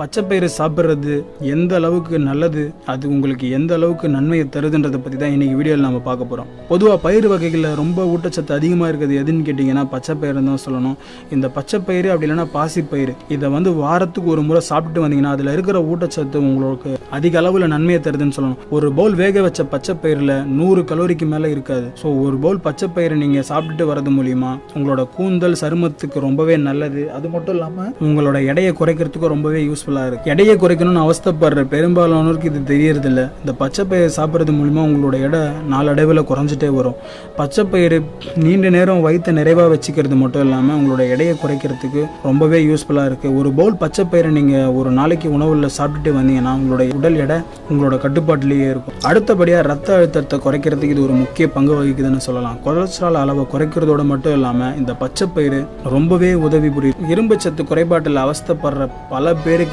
பச்சைப்பயிறு சாப்பிட்றது எந்த அளவுக்கு நல்லது அது உங்களுக்கு எந்த அளவுக்கு நன்மையை தருதுன்றதை பற்றி தான் இன்னைக்கு வீடியோவில் நம்ம பார்க்க போகிறோம் பொதுவாக பயிர் வகைகளில் ரொம்ப ஊட்டச்சத்து அதிகமாக இருக்குது. எதுன்னு கேட்டிங்கன்னா பச்சைப்பயிறு தான் சொல்லணும். இந்த பச்சைப்பயிறு அப்படி இல்லைன்னா பாசிப்பயிறு இதை வந்து வாரத்துக்கு ஒரு முறை சாப்பிட்டு வந்தீங்கன்னா அதில் இருக்கிற ஊட்டச்சத்து உங்களுக்கு அதிக அளவில் நன்மையை தருதுன்னு சொல்லணும். ஒரு பவுல் வேக வச்ச பச்சைப்பயிரில் நூறு கலோரிக்கு மேலே இருக்காது. ஸோ ஒரு பவுல் பச்சைப்பயிறு நீங்கள் சாப்பிட்டுட்டு வரது மூலிமா உங்களோட கூந்தல் சருமத்துக்கு ரொம்பவே நல்லது. அது மட்டும் இல்லாமல் உங்களோட எடையை குறைக்கிறதுக்கு ரொம்பவே யூஸ்ஃபுல்லாக இருக்குது எடையை குறைக்கணும்னு அவஸ்தப்படுற பெரும்பாலானோருக்கு இது தெரியறதில்ல. இந்த பச்சைப்பயிறு சாப்பிட்றது மூலிமா உங்களோட எடை நாளடைவில் குறைஞ்சிட்டே வரும். பச்சைப்பயிறு நீண்ட நேரம் வயிற்றை நிறைவாக வச்சுக்கிறது மட்டும் இல்லாமல் உங்களோட எடையை குறைக்கிறதுக்கு ரொம்பவே யூஸ்ஃபுல்லாக இருக்குது ஒரு பவுல் பச்சைப்பயிரை நீங்கள் ஒரு நாளைக்கு உணவில் சாப்பிட்டுட்டு வந்தீங்கன்னா உங்களோட உடல் எடை உங்களோட கட்டுப்பாட்டிலேயே இருக்கும். அடுத்தபடியாக ரத்த அழுத்தத்தை குறைக்கிறதுக்கு இது ஒரு முக்கிய பங்கு வகிக்குதுன்னு சொல்லலாம். கொலஸ்ட்ரால் அளவை குறைக்கிறதோட மட்டும் இல்லாமல் இந்த பச்சைப்பயிறு ரொம்பவே உதவி புரியுது இரும்பு சத்து குறைபாட்டில் அவஸ்தைப்படுற பல பேருக்கு